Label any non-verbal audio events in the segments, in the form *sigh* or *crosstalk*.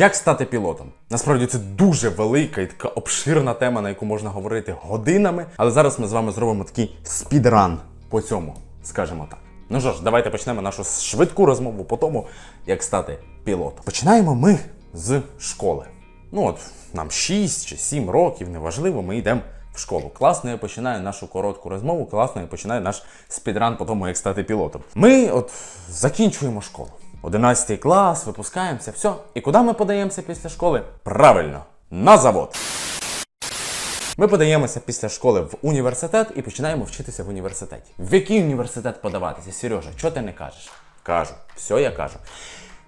Як стати пілотом? Насправді це дуже велика і така обширна тема, на яку можна говорити годинами. Але зараз ми з вами зробимо такий спідран по цьому, скажімо так. Ну що ж, давайте почнемо нашу швидку розмову по тому, як стати пілотом. Починаємо ми з школи. Ну от нам 6 чи 7 років, неважливо, ми йдемо в школу. Класно я починаю нашу коротку розмову, класно я починаю наш спідран по тому, як стати пілотом. Ми от закінчуємо школу. 11 клас, випускаємося, все. І куди ми подаємося після школи? Правильно, на завод. Ми подаємося після школи в університет і починаємо вчитися в університеті. В який університет подаватися? Сережа, чого ти не кажеш? Кажу, все я кажу.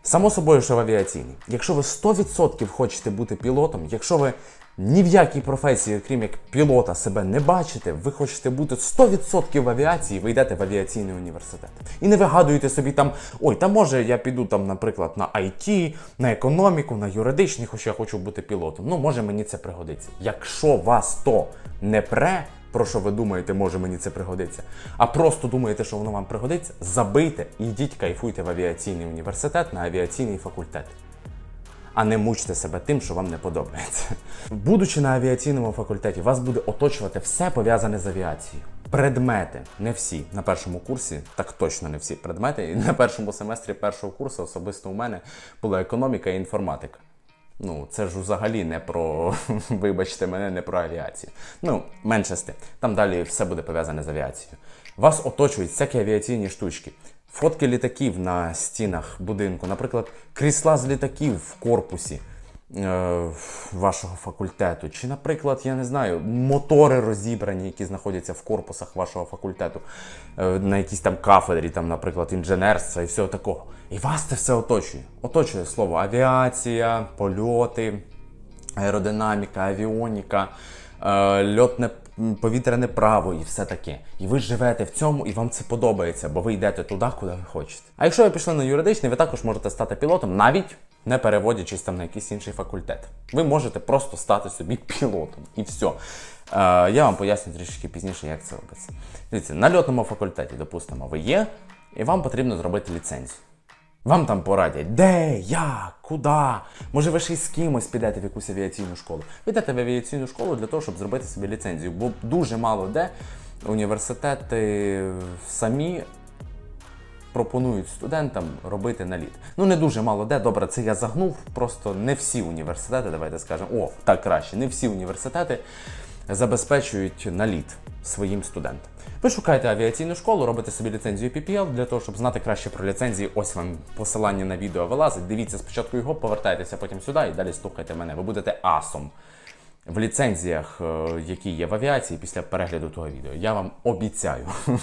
Само собою, що в авіаційній. Якщо ви 100% хочете бути пілотом, якщо ви ні в якій професії, крім як пілота, себе не бачите, ви хочете бути 100% в авіації, ви йдете в авіаційний університет. І не вигадуєте собі там, ой, та може я піду там, наприклад, на IT, на економіку, на юридичний, хоч я хочу бути пілотом. Ну, може мені це пригодиться. Якщо вас то не пре, про що ви думаєте, може мені це пригодиться, а просто думаєте, що воно вам пригодиться, забийте і йдіть кайфуйте в авіаційний університет на авіаційний факультет. А не мучте себе тим, що вам не подобається. Будучи на авіаційному факультеті, вас буде оточувати все пов'язане з авіацією. Предмети, не всі на першому курсі, так точно не всі предмети. І на першому семестрі першого курсу особисто у мене була економіка і інформатика. Ну, це ж взагалі не про, *laughs* вибачте мене, не про авіацію. Ну, менше з тим. Там далі все буде пов'язане з авіацією. Вас оточують всякі авіаційні штучки. Фотки літаків на стінах будинку, наприклад, крісла з літаків в корпусі вашого факультету. Чи, наприклад, я не знаю, мотори розібрані, які знаходяться в корпусах вашого факультету, е, на якійсь там кафедрі, там, наприклад, інженерства і всього такого. І вас це все оточує. Оточує слово авіація, польоти, аеродинаміка, авіоніка, е, льотне повітряне право і все таке. І ви живете в цьому, і вам це подобається, бо ви йдете туди, куди ви хочете. А якщо ви пішли на юридичний, ви також можете стати пілотом, навіть не переводячись там на якийсь інший факультет. Ви можете просто стати собі *laughs* пілотом і все. Е, я вам поясню трішки пізніше, як це робиться. Дивіться, на льотному факультеті, допустимо, ви є, і вам потрібно зробити ліцензію. Вам там порадять, де, як, куди. Може, ви ще й з кимось підете в якусь авіаційну школу. Ви йдете в авіаційну школу для того, щоб зробити собі ліцензію. Бо дуже мало де університети самі пропонують студентам робити наліт. Ну не дуже мало де. Добре, це я загнув. Просто не всі університети, давайте скажемо, о, так краще, не всі університети забезпечують наліт своїм студентам. Ви шукаєте авіаційну школу, робите собі ліцензію PPL для того, щоб знати краще про ліцензії. Ось вам посилання на відео вилазить. Дивіться спочатку його, повертайтеся потім сюди і далі слухайте мене. Ви будете асом в ліцензіях, е, які є в авіації після перегляду того відео. Я вам обіцяю. *laughs*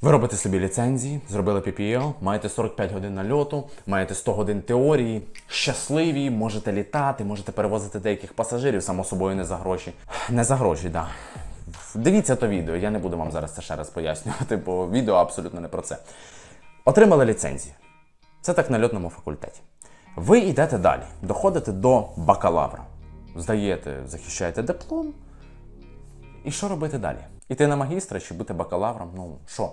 Ви робите собі ліцензії, зробили PPL, маєте 45 годин нальоту, маєте 100 годин теорії, щасливі, можете літати, можете перевозити деяких пасажирів, само собою не за гроші. Не за гроші, так. Да. Дивіться то відео, я не буду вам зараз це ще раз пояснювати, бо відео абсолютно не про це. Отримали ліцензію. Це так на льотному факультеті. Ви йдете далі, доходите до бакалавра. Здаєте, захищаєте диплом, і що робити далі? Іти на магістра чи бути бакалавром? Ну що?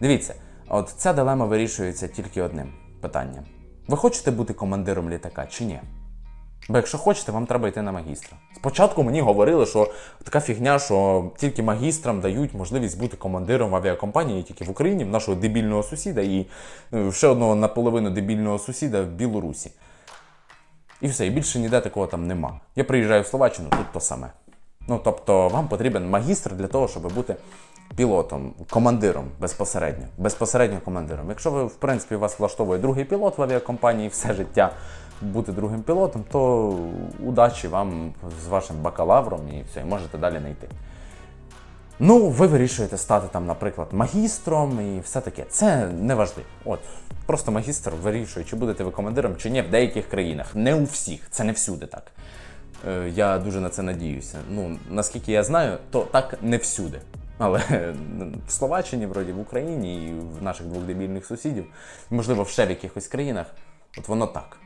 Дивіться, от ця дилема вирішується тільки одним питанням: ви хочете бути командиром літака чи ні? Бо якщо хочете, вам треба йти на магістра. Спочатку мені говорили, що така фігня, що тільки магістрам дають можливість бути командиром в авіакомпанії тільки в Україні, в нашого дебільного сусіда і е, ще одного наполовину дебільного сусіда в Білорусі. І все, і більше ніде такого там нема. Я приїжджаю в Словаччину, тут то саме. Ну, тобто, вам потрібен магістр для того, щоб бути пілотом, командиром безпосередньо. Безпосередньо командиром. Якщо ви, в принципі, вас влаштовує другий пілот в авіакомпанії все життя бути другим пілотом, то удачі вам з вашим бакалавром і все, і можете далі не йти. Ну, ви вирішуєте стати там, наприклад, магістром і все таке. Це не важливо. От, просто магістр вирішує, чи будете ви командиром, чи ні в деяких країнах. Не у всіх, це не всюди так. Е, Я дуже на це надіюся. Ну, наскільки я знаю, то так не всюди. Але в Словаччині, вроді, в Україні і в наших двох дебільних сусідів, можливо, ще в якихось країнах, от воно так.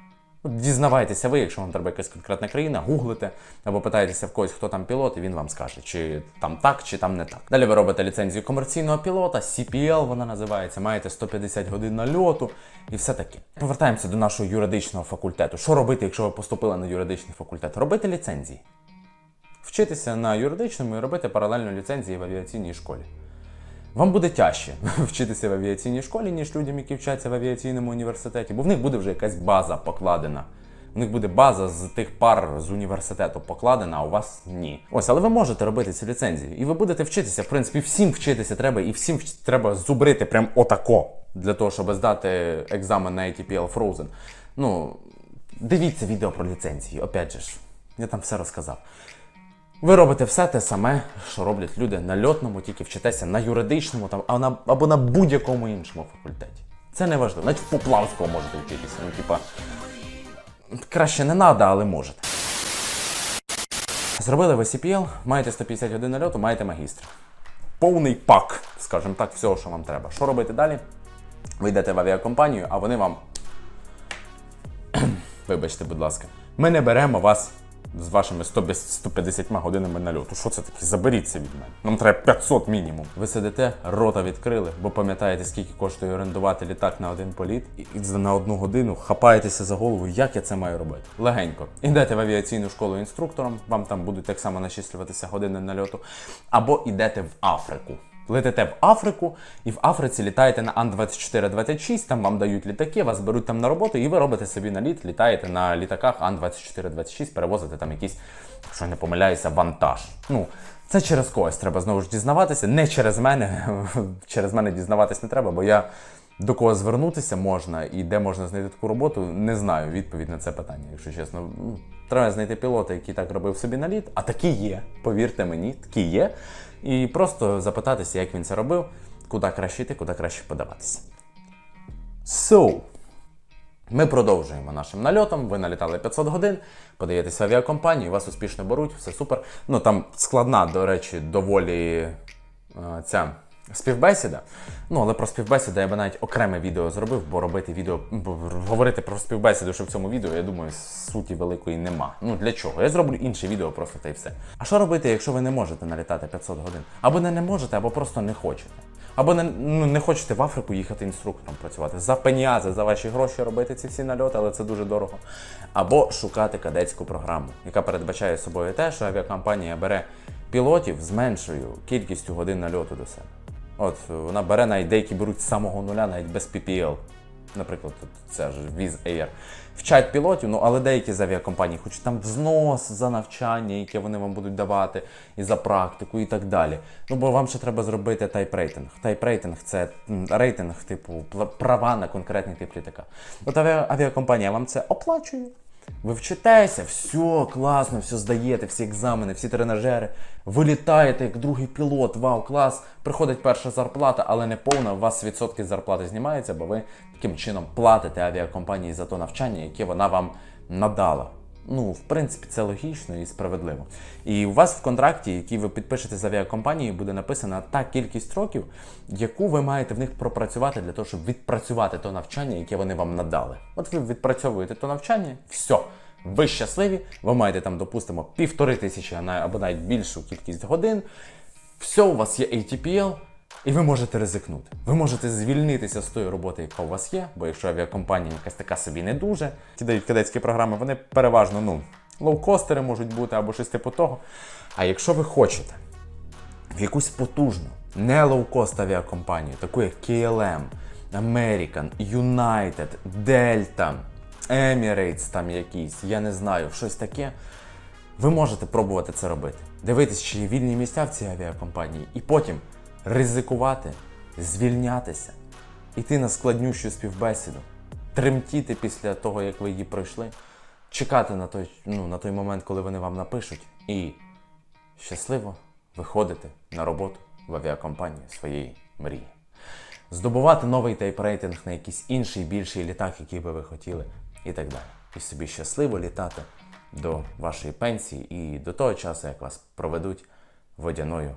Дізнавайтеся ви, якщо вам треба якась конкретна країна, гуглите або питаєтеся в когось, хто там пілот, і він вам скаже, чи там так, чи там не так. Далі ви робите ліцензію комерційного пілота, CPL вона називається, маєте 150 годин нальоту і все таке. Повертаємося до нашого юридичного факультету. Що робити, якщо ви поступили на юридичний факультет? Робити ліцензії. Вчитися на юридичному і робити паралельно ліцензії в авіаційній школі. Вам буде тяжче *laughs* вчитися в авіаційній школі, ніж людям, які вчаться в авіаційному університеті, бо в них буде вже якась база покладена. У них буде база з тих пар з університету покладена, а у вас ні. Ось, але ви можете робити ці ліцензії, і ви будете вчитися. В принципі, всім вчитися треба, і всім треба зубрити прям отако для того, щоб здати екзамен на ATPL Frozen. Ну, дивіться відео про ліцензії, опять же ж, я там все розказав. Ви робите все те саме, що роблять люди на льотному, тільки вчитеся на юридичному там, а на, або на будь-якому іншому факультеті. Це не важливо. Навіть в Поплавського можете вчитися. Ну, типа, краще не треба, але можете. Зробили ви CPL, маєте 150 годин нальоту, маєте магістр. Повний пак, скажімо так, всього, що вам треба. Що робити далі? Ви йдете в авіакомпанію, а вони вам *clears throat* Вибачте, будь ласка. Ми не беремо вас з вашими 100 150 годинами нальоту. Що це таке? Заберіться від мене. Нам треба 500 мінімум. Ви сидите, рота відкрили, бо пам'ятаєте, скільки коштує орендувати літак на один політ, і на одну годину хапаєтеся за голову, як я це маю робити. Легенько. Ідете в авіаційну школу інструктором, вам там будуть так само начислюватися години нальоту, або йдете в Африку. Летите в Африку, і в Африці літаєте на Ан-24-26, там вам дають літаки, вас беруть там на роботу, і ви робите собі наліт, літаєте на літаках Ан-24-26, перевозите там якийсь, якщо не помиляюся, вантаж. Ну, це через когось треба знову ж дізнаватися. Не через мене. *laughs* через мене дізнаватись не треба, бо я до кого звернутися можна і де можна знайти таку роботу, не знаю відповідь на це питання, якщо чесно. Треба знайти пілота, який так робив собі наліт, а такі є, повірте мені, такі є. І просто запитатися, як він це робив, куди краще йти, куди краще подаватися. So, ми продовжуємо нашим нальотом. Ви налітали 500 годин, подаєтесь в авіакомпанію, вас успішно беруть, все супер. Ну там складна, до речі, доволі е, ця співбесіда. Ну, але про співбесіду я би навіть окреме відео зробив, бо робити відео, бо говорити про співбесіду, що в цьому відео, я думаю, суті великої нема. Ну для чого? Я зроблю інше відео просто та й все. А що робити, якщо ви не можете налітати 500 годин? Або не, не можете, або просто не хочете. Або не, ну, не хочете в Африку їхати інструктором працювати. За пеніази, за ваші гроші робити ці всі нальоти, але це дуже дорого. Або шукати кадетську програму, яка передбачає собою те, що авіакомпанія бере пілотів з меншою кількістю годин нальоту до себе. От вона бере навіть деякі беруть з самого нуля, навіть без PPL. Наприклад, це ж Wizz Air. Вчать пілотів, ну але деякі з авіакомпаній хочуть там взнос за навчання, яке вони вам будуть давати, і за практику, і так далі. Ну бо вам ще треба зробити тайп-рейтинг. Тайп-рейтинг це рейтинг, типу, права на конкретний тип літака. От авіа- авіакомпанія вам це оплачує. Ви вчитеся, все класно, все здаєте, всі екзамени, всі тренажери. Ви літаєте як другий пілот, вау, клас. Приходить перша зарплата, але не повна. У вас відсотки зарплати знімаються, бо ви таким чином платите авіакомпанії за то навчання, яке вона вам надала. Ну, в принципі, це логічно і справедливо. І у вас в контракті, який ви підпишете з авіакомпанією, буде написана та кількість років, яку ви маєте в них пропрацювати для того, щоб відпрацювати то навчання, яке вони вам надали. От ви відпрацьовуєте то навчання, все. Ви щасливі, ви маєте там, допустимо, півтори тисячі або навіть більшу кількість годин. Все, у вас є ATPL, і ви можете ризикнути. Ви можете звільнитися з тої роботи, яка у вас є, бо якщо авіакомпанія якась така собі не дуже, ті дають кадетські програми, вони переважно ну, лоукостери можуть бути або щось типу того. А якщо ви хочете в якусь потужну, не лоукост авіакомпанію, таку як KLM, American, United, Delta, Emirates там якісь, я не знаю, щось таке. Ви можете пробувати це робити. Дивитись, чи є вільні місця в цій авіакомпанії, і потім ризикувати, звільнятися, йти на складнющу співбесіду, тремтіти після того, як ви її пройшли, чекати на той, ну, на той момент, коли вони вам напишуть, і щасливо виходити на роботу в авіакомпанію своєї мрії. Здобувати новий тайп-рейтинг на якийсь інший більший літак, який би ви хотіли, і так далі. І собі щасливо літати до вашої пенсії і до того часу, як вас проведуть водяною